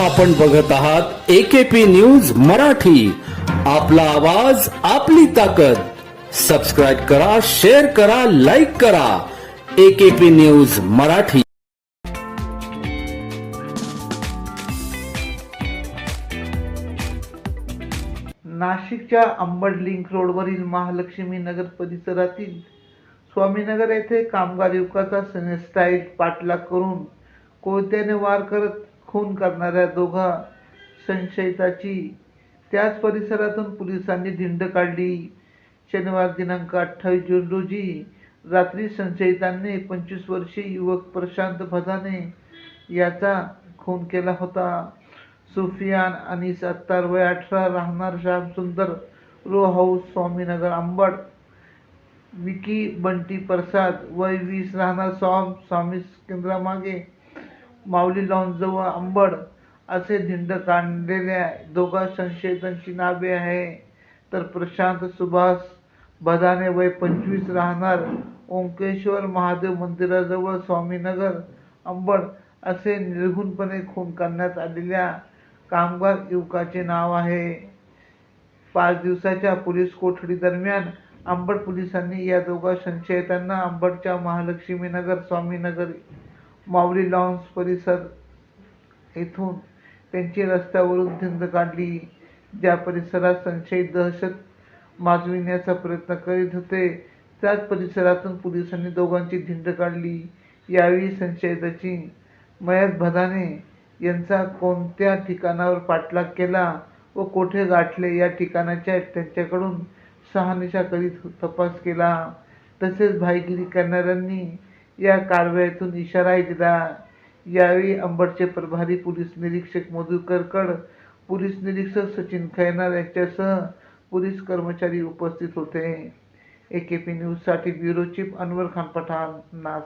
आपण बघत आहात एकेपी न्यूज मराठी. आपला आवाज आपली ताकद. सबस्क्राईब करा शेअर करा लाईक करा. AKP news Marathi. नाशिकच्या अंबड लिंक रोडवरील महालक्ष्मी नगर परिसरातील स्वामीनगर येथे कामगार युवकाचा सनेस्टाईट पाठलाग करून कोयत्याने वार करत खून करणाऱ्या दोघा संशयिताची त्याच परिसरातून पोलिसांनी धिंड काढली. शनिवार दिनांक अठ्ठावीस जून रोजी रात्री संशयितांनी पंचवीस वर्षीय युवक प्रशांत भदाने याचा खून केला होता. सुफियान आणि सत्तार वय अठरा राहणार श्यामसुंदर रो हाऊस स्वामीनगर आंबड विकी बंटी प्रसाद वय वीस राहणार स्वाम स्वामी केंद्रामागे माऊली लॉन्जजवळ अंबड असे धिंड काढलेल्या दोघा संशयितांची नावे आहे. तर प्रशांत सुभाष बदाने वय पंचवीस राहणार. ओंकेश्वर महादेव मंदिराजवळ स्वामीनगर अंबड असे निर्घुणपणे खून करण्यात आलेल्या कामगार युवकाचे नाव आहे. पाच दिवसाच्या पोलीस कोठडी दरम्यान अंबड पोलिसांनी या दोघा संशयितांना अंबडच्या महालक्ष्मीनगर स्वामीनगर माऊली लॉन्स परिसर येथून त्यांची रस्त्यावरून धिंड काढली. ज्या परिसरात संशयित दहशत माजविण्याचा प्रयत्न करीत होते त्याच परिसरातून पोलिसांनी दोघांची धिंड काढली. यावेळी संशयिताची मयत भदाने यांचा कोणत्या ठिकाणावर पाठलाग केला व कोठे गाठले या ठिकाणाच्या त्यांच्याकडून शहानिशा करीत तपास केला. तसेच भाईगिरी करणाऱ्यांनी या कारवाईतून इशाराही दिला यावेळी अंबडचे प्रभारी पोलीस निरीक्षक मधुकर कड पोलीस निरीक्षक सचिन खैनार यांच्यासह पोलीस कर्मचारी उपस्थित होते. ए के पी न्यूजसाठी ब्युरो चीफ अनवर खान पठाण नास